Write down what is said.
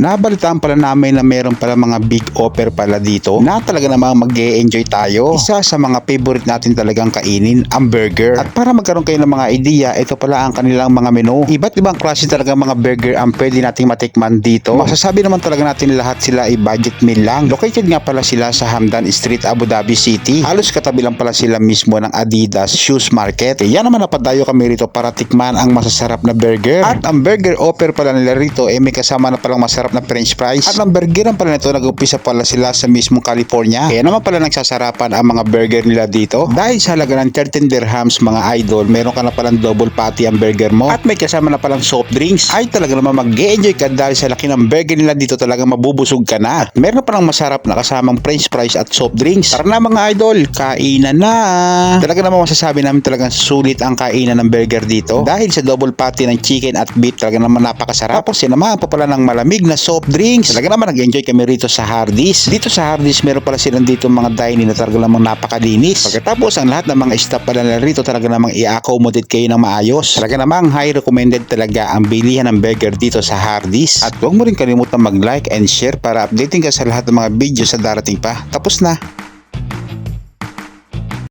Nabalitaan pala namin na meron pala mga big offer pala dito na talaga namang mag enjoy tayo. Isa sa mga favorite natin talagang kainin, ang burger. At para magkaroon kayo ng mga idea, ito pala ang kanilang mga menu. Iba't ibang klase talaga mga burger ang pwede nating matikman dito. Masasabi naman talaga natin lahat sila ay budget meal lang. Located nga pala sila sa Hamdan Street, Abu Dhabi City. Halos katabi lang pala sila mismo ng Adidas Shoes Market. Kaya naman napadayo kami rito para tikman ang masasarap na burger. At ang burger offer pala nila rito ay may kasama na palang masarap na french fries. At ang burgeran pala nito nag-umpisa pala sila sa mismong California. Kaya naman pala nagsasarapan ang mga burger nila dito. Dahil sa halaga ng 13 dirhams mga idol, meron ka na palang double patty ang burger mo. At may kasama na palang soft drinks. Ay talaga naman mag-enjoy ka dahil sa laki ng burger nila dito talaga mabubusog ka na. At meron na palang masarap na kasamang french fries at soft drinks. Tara na mga idol, kainan na! Talaga naman masasabi namin talagang sulit ang kainan ng burger dito. Dahil sa double patty ng chicken at beef talaga naman napakasarap. Tapos sinamahan pa pala ng malamig na soft drinks. Talaga naman nag-enjoy kami rito sa Hardee's. Dito sa Hardee's meron pala silang dito mga dining na talaga namang napakalinis. Pagkatapos ang lahat ng mga staff pala nila rito talaga namang i-accommodate kayo ng maayos. Talaga namang high recommended talaga ang bilihan ng burger dito sa Hardee's. At huwag mo rin kalimutan mag-like and share para updating ka sa lahat ng mga video sa darating pa. Tapos na.